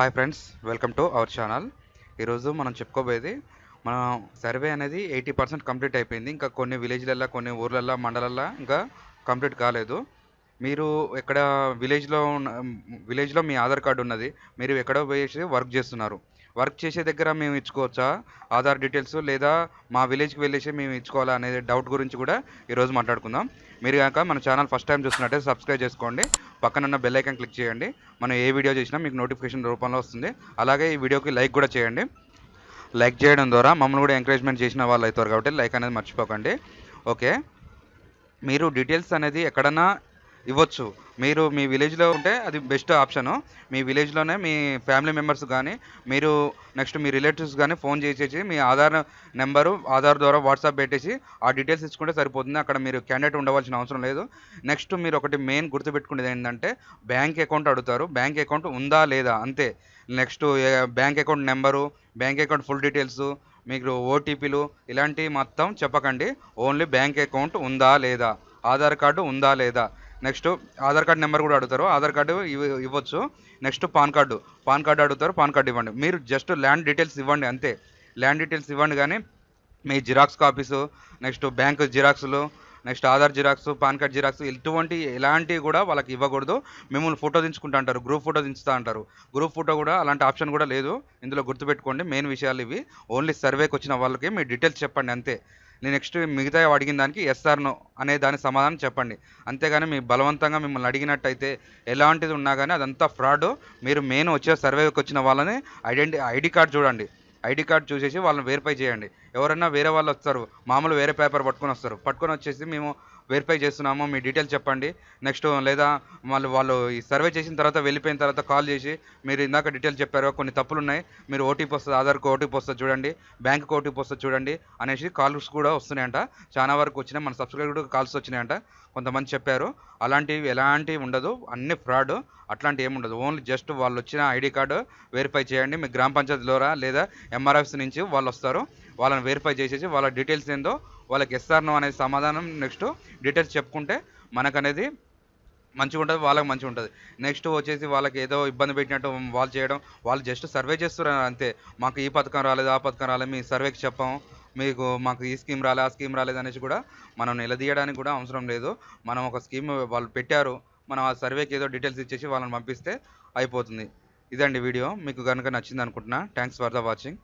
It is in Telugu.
Hi friends welcome to our channel. ఈరోజు మనం చెప్పుకోబోయేది మన సర్వే అనేది ఎయిటీ పర్సెంట్ కంప్లీట్ అయిపోయింది. ఇంకా కొన్ని విలేజ్లల్లో కొన్ని ఊర్లల్లో మండలల్లో ఇంకా కంప్లీట్ కాలేదు. మీరు ఎక్కడ విలేజ్లో ఉన్న విలేజ్లో మీ ఆధార్ కార్డు ఉన్నది మీరు ఎక్కడో పోయేసి వర్క్ చేస్తున్నారు? వర్క్ చేసే దగ్గర మేము ఇచ్చుకోవచ్చా? ఆధార్ డీటెయిల్స్ లేదా మా విలేజ్కి వెళ్ళేసి మేము ఇచ్చుకోవాలా అనేది డౌట్ గురించి కూడా ఈరోజు మాట్లాడుకుందాం. మీరు కనుక మన ఛానల్ ఫస్ట్ టైం చూస్తున్నట్టే సబ్స్క్రైబ్ చేసుకోండి. పక్కన ఉన్న బెల్ ఐకాన్ క్లిక్ చేయండి. మనం ఏ వీడియో చేసినా మీకు నోటిఫికేషన్ రూపంలో వస్తుంది. అలాగే ఈ వీడియోకి లైక్ కూడా చేయండి. లైక్ చేయడం ద్వారా మమ్మల్ని కూడా ఎంకరేజ్మెంట్ చేసిన వాళ్ళు అవుతారు కాబట్టి లైక్ అనేది మర్చిపోకండి. ఓకే. మీరు డీటెయిల్స్ అనేది ఎక్కడన్నా ఇవ్వచ్చు. మీరు మీ విలేజ్లో ఉంటే అది బెస్ట్ ఆప్షను. మీ విలేజ్లోనే మీ ఫ్యామిలీ మెంబర్స్ కానీ మీరు నెక్స్ట్ మీ రిలేటివ్స్ కానీ ఫోన్ చేసేసి మీ ఆధార్ నెంబరు ఆధార్ ద్వారా వాట్సాప్ పెట్టేసి ఆ డీటెయిల్స్ ఇచ్చుకుంటే సరిపోతుంది. అక్కడ మీరు క్యాండిడేట్ ఉండవలసిన అవసరం లేదు. నెక్స్ట్ మీరు ఒకటి మెయిన్ గుర్తుపెట్టుకునేది ఏంటంటే బ్యాంక్ అకౌంట్ అడుగుతారు. బ్యాంక్ అకౌంట్ ఉందా లేదా? అంతే. Next bank account number bank account full details మీకు ఓటీపీలు ఇలాంటివి మొత్తం చెప్పకండి. ఓన్లీ బ్యాంక్ అకౌంట్ ఉందా లేదా? ఆధార్ కార్డు ఉందా లేదా? నెక్స్ట్ ఆధార్ కార్డు నెంబర్ కూడా అడుగుతారు. ఆధార్ కార్డు ఇవ్వచ్చు. Next PAN card. PAN card అడుగుతారు పాన్ కార్డు ఇవ్వండి. మీరు జస్ట్ ల్యాండ్ డీటెయిల్స్ ఇవ్వండి అంతే. ల్యాండ్ డీటెయిల్స్ ఇవ్వండి కానీ మీ xerox copies next bank జిరాక్స్లు next Aadhaar xerox PAN card xerox ఇటువంటి ఎలాంటివి కూడా వాళ్ళకి ఇవ్వకూడదు. మిమ్మల్ని ఫోటో దించుకుంటా అంటారు గ్రూప్ ఫోటో దించుతా అంటారు. గ్రూప్ ఫోటో కూడా అలాంటి ఆప్షన్ కూడా లేదు. ఇందులో గుర్తుపెట్టుకోండి మెయిన్ విషయాలు ఇవి. ఓన్లీ సర్వేకి వచ్చిన వాళ్ళకి మీ డీటెయిల్స్ చెప్పండి అంతే. నేను నెక్స్ట్ మిగతా అడిగిన దానికి ఎస్ఆర్నో అనే దాని సమాధానం చెప్పండి. అంతేగాని మీ బలవంతంగా మిమ్మల్ని అడిగినట్టయితే ఎలాంటిది ఉన్నా కానీ అదంతా ఫ్రాడ్ మీరు మెయిన్ వచ్చే సర్వేకి వచ్చిన వాళ్ళని ఐడెంటి ఐడి కార్డ్ చూడండి. ఐడి కార్డ్ చూసేసి వాళ్ళని వెరిఫై చేయండి. ఎవరన్నా వేరే వాళ్ళు వస్తారు మామూలు వేరే పేపర్ పట్టుకొని వస్తారు. పట్టుకొని వచ్చేసి మేము వెరిఫై చేస్తున్నాము మీ డీటెయిల్స్ చెప్పండి. నెక్స్ట్ లేదా వాళ్ళు వాళ్ళు ఈ సర్వే చేసిన తర్వాత వెళ్ళిపోయిన తర్వాత కాల్ చేసి మీరు ఇందాక డీటెయిల్స్ చెప్పారు కొన్ని తప్పులు ఉన్నాయి మీరు ఓటీపీ వస్తుంది ఆధార్కి ఓటీపీ వస్తుంది చూడండి బ్యాంక్కి ఓటీపీ వస్తుంది చూడండి అనేసి కాల్స్ కూడా వస్తున్నాయంట. చాలా వరకు వచ్చినాయి మన సబ్స్క్రైబర్ కూడా కాల్స్ వచ్చినాయంట. కొంతమంది చెప్పారు అలాంటివి ఎలాంటివి ఉండదు అన్ని ఫ్రాడ్ అట్లాంటి ఏమి ఉండదు. ఓన్లీ జస్ట్ వాళ్ళు వచ్చిన ఐడి కార్డు వెరిఫై చేయండి మీ గ్రామ పంచాయతీ ద్వారా లేదా ఎంఆర్ఎఫ్స్ నుంచి వాళ్ళు వస్తారు వాళ్ళని వెరిఫై చేసేసి వాళ్ళ డీటెయిల్స్ ఏందో వాళ్ళకి ఎస్ఆర్నో అనే సమాధానం నెక్స్ట్ డీటెయిల్స్ చెప్పుకుంటే మనకనేది మంచిగా ఉంటుంది వాళ్ళకి మంచిగా ఉంటుంది నెక్స్ట్ వచ్చేసి వాళ్ళకి ఏదో ఇబ్బంది పెట్టినట్టు వాళ్ళు చేయడం వాళ్ళు జస్ట్ సర్వే చేస్తున్నారు అంతే. మాకు ఈ పథకం రాలేదు ఆ పథకం రాలేదు మీ సర్వేకి చెప్పాము మీకు మాకు ఈ స్కీమ్ రాలే ఆ స్కీమ్ రాలేదు అనేసి కూడా మనం నిలదీయడానికి కూడా అవసరం లేదు. మనం ఒక స్కీమ్ వాళ్ళు పెట్టారు మనం ఆ సర్వేకి ఏదో డీటెయిల్స్ ఇచ్చేసి వాళ్ళని పంపిస్తే అయిపోతుంది. ఇదండి వీడియో మీకు కనుక నచ్చింది అనుకుంటున్నా థ్యాంక్స్ ఫర్ ద వాచింగ్